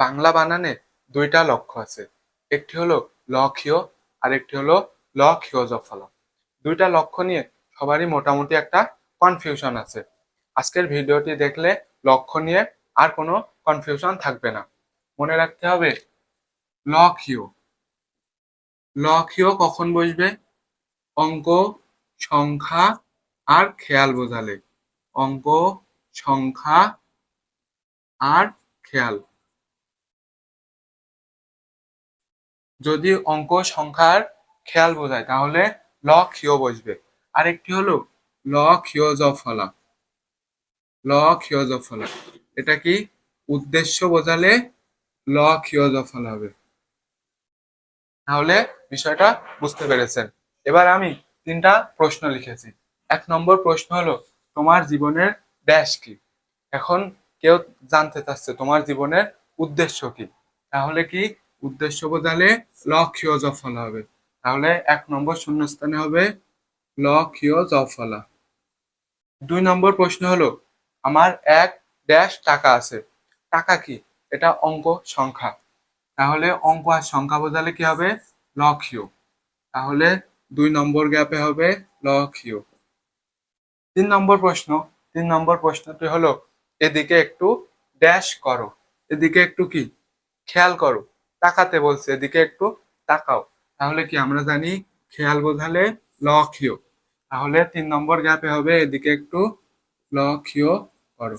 বাংলা বানানে দুইটা লক্ষ্য আছে। একটি হলো লক্ষীয় আর একটি হলো লক্ষীয় জফলা দুইটা লক্ষ্য নিয়ে সবারই মোটামুটি একটা কনফিউশন আছে। আজকের ভিডিওটি দেখলে লক্ষ্য নিয়ে আর কোনো কনফিউশন থাকবে না। মনে রাখতে হবে, লক্ষীয়। লক্ষীয় কখন বসবে? অঙ্ক, সংখ্যা আর খেয়াল বোঝালে। অঙ্ক, সংখ্যা আর খেয়াল। যদি অঙ্ক সংখ্যার খেয়াল বোঝায়, তাহলে ল ক্ষিয় বসবে। আরেকটি হলো, ল ক্ষিয় জফলা। ল ক্ষিয় জফলা। এটা কি উদ্দেশ্য বোঝালে ল ক্ষিয় জফলা হবে? তাহলে বিষয়টা বুঝতে পেরেছেন। এবার আমি তিনটা প্রশ্ন লিখেছি। এক নম্বর প্রশ্ন হলো, তোমার জীবনের ড্যাশ কি? এখন কেউ জানতে চাচ্ছে, তোমার জীবনের উদ্দেশ্য কি? তাহলে কি উদ্দেশ্য বোঝালে লক্ষ্য জফলা হবে। তাহলে এক নম্বর শূন্যস্থানে হবে লক্ষ্য জফলা দুই নম্বর প্রশ্ন হলো, আমার এক ড্যাশ টাকা আছে। টাকা কি? এটা অঙ্ক সংখ্যা। তাহলে অঙ্ক আর সংখ্যা বোঝালে কি হবে? লক্ষ্য তাহলে দুই নম্বর গ্যাপে হবে লক্ষ্য তিন নম্বর প্রশ্ন, তিন নম্বর প্রশ্নটি হলো, এদিকে একটু ড্যাশ করো। এদিকে একটু কি? খেয়াল করো। তাকাতে বলছে, এদিকে একটু তাকাও, তাহলে কি আমরা জানি? খেয়াল বোঝালে লক্ষ্য। তাহলে তিন নম্বর গ্যাপে হবে, এদিকে একটু লক্ষ্য করো।